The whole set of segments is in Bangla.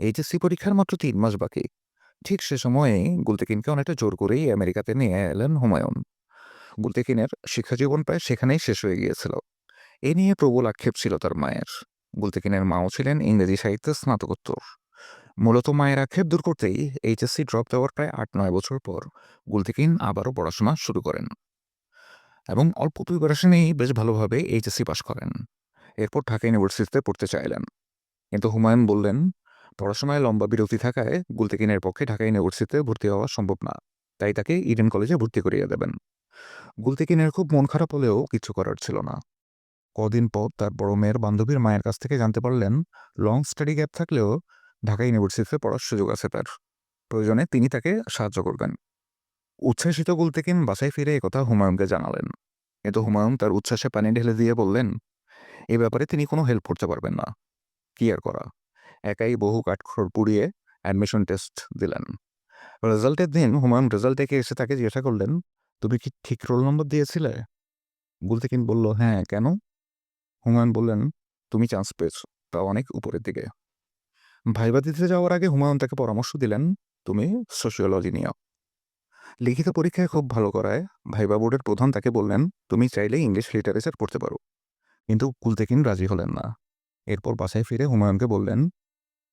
এইচএসসি পরীক্ষার মাত্র তিন মাস বাকি। ঠিক সে সময়ে গুলতেকিনকে অনেকটা জোর করেই আমেরিকাতে নিয়ে এলেন হুমায়ুন। গুলতেকিনের শিক্ষাজীবন প্রায় সেখানেই শেষ হয়ে গিয়েছিল। এ নিয়ে প্রবল আক্ষেপ ছিল তার মায়ের। গুলতেকিনের মাও ছিলেন ইংরেজি সাহিত্যে স্নাতকোত্তর। মূলত মায়ের আক্ষেপ দূর করতেই এইচএসসি ড্রপ দেওয়ার প্রায় আট নয় বছর পর গুলতেকিন আবারও পড়াশোনা শুরু করেন। এবং অল্প প্রিপারেশনেই বেশ ভালোভাবে এইচএসসি পাশ করেন। এরপর ঢাকা ইউনিভার্সিটিতে পড়তে চাইলেন। কিন্তু হুমায়ুন বললেন পড়াশোনায় লম্বা বিরতি থাকায় গুলতেকিনের পক্ষে ঢাকা ইউনিভার্সিটিতে ভর্তি হওয়া সম্ভব না, তাই তাকে ইডেন কলেজে ভর্তি করিয়ে দেবেন। গুলতেকিনের খুব মন খারাপ হলেও কিছু করার ছিল না। কদিন পর তার বড় মেয়ের বান্ধবীর মায়ের কাছ থেকে জানতে পারলেন লং স্টাডি গ্যাপ থাকলেও ঢাকা ইউনিভার্সিটিতে পড়ার সুযোগ আছে তার। প্রয়োজনে তিনি তাকে সাহায্য করবেন। উচ্ছ্বাসিত গুলতেকিন বাসায় ফিরে একথা হুমায়ুনকে জানালেন। কিন্তু হুমায়ুন তার উচ্ছ্বাসে পানি ঢেলে দিয়ে বললেন, এ ব্যাপারে তিনি কোনো হেল্প করতে পারবেন না। কি আর করা? একাই বহু কাঠখড় পুড়িয়ে অ্যাডমিশন টেস্ট দিলেন। রেজাল্টের দিন হুমায়ুন রেজাল্ট দেখে এসে তাকে জিজ্ঞাসা করলেন, তুমি কি ঠিক রোল নম্বর দিয়েছিলে? গুলতেকিন বলল হ্যাঁ কেন? হুমায়ুন বললেন, তুমি চান্স পেয়েছ, তা অনেক উপরের দিকে। ভাইবা দিতে যাওয়ার আগে হুমায়ুন তাকে পরামর্শ দিলেন, তুমি সোশিওলজি নিও। লিখিত পরীক্ষায় খুব ভালো করায় ভাইবা বোর্ডের প্রধান তাকে বললেন, তুমি চাইলে ইংলিশ লিটারেচার পড়তে পারো। কিন্তু কুলতেকিন রাজি হলেন না। এরপর বাসায় ফিরে হুমায়ুনকে বললেন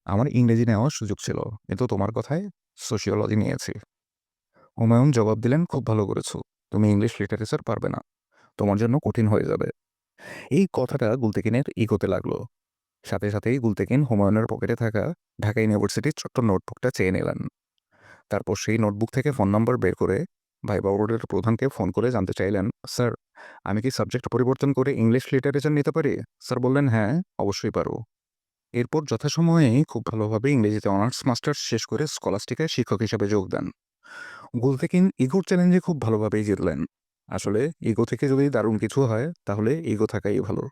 আমার ইংরেজি নেওয়ার সুযোগ ছিল, কিন্তু তোমার কথায় সোশিওলজি নিয়েছি। হুমায়ুন জবাব দিলেন, খুব ভালো করেছ। তুমি ইংলিশ লিটারেচার পারবে না। তোমার জন্য কঠিন হয়ে যাবে। এই কথাটা গুলতেকিনের ইগোতে লাগল। সাথে সাথেই গুলতেকিন হুমায়ুনের পকেটে থাকা ঢাকা ইউনিভার্সিটির ছোট্ট নোটবুকটা চেয়ে নিলেন। তারপর সেই নোটবুক থেকে ফোন নম্বর বের করে ভাইবা বোর্ডের প্রধানকে ফোন করে জানতে চাইলেন স্যার আমি কি সাবজেক্ট পরিবর্তন করে ইংলিশ লিটারেচার নিতে পারি? স্যার বললেন হ্যাঁ অবশ্যই পারো। এরপর যথাসময়ে খুব ভালোভাবে ইংরেজিতে অনার্স মাস্টার্স শেষ করে স্কলাস্টিকায় শিক্ষক হিসেবে যোগ দেন। গুলতেকিন ইগোর চ্যালেঞ্জে খুব ভালোভাবেই জিতলেন। আসলে ইগো থেকে যদি দারুণ কিছু হয়, তাহলে ইগো থাকাই ভালো।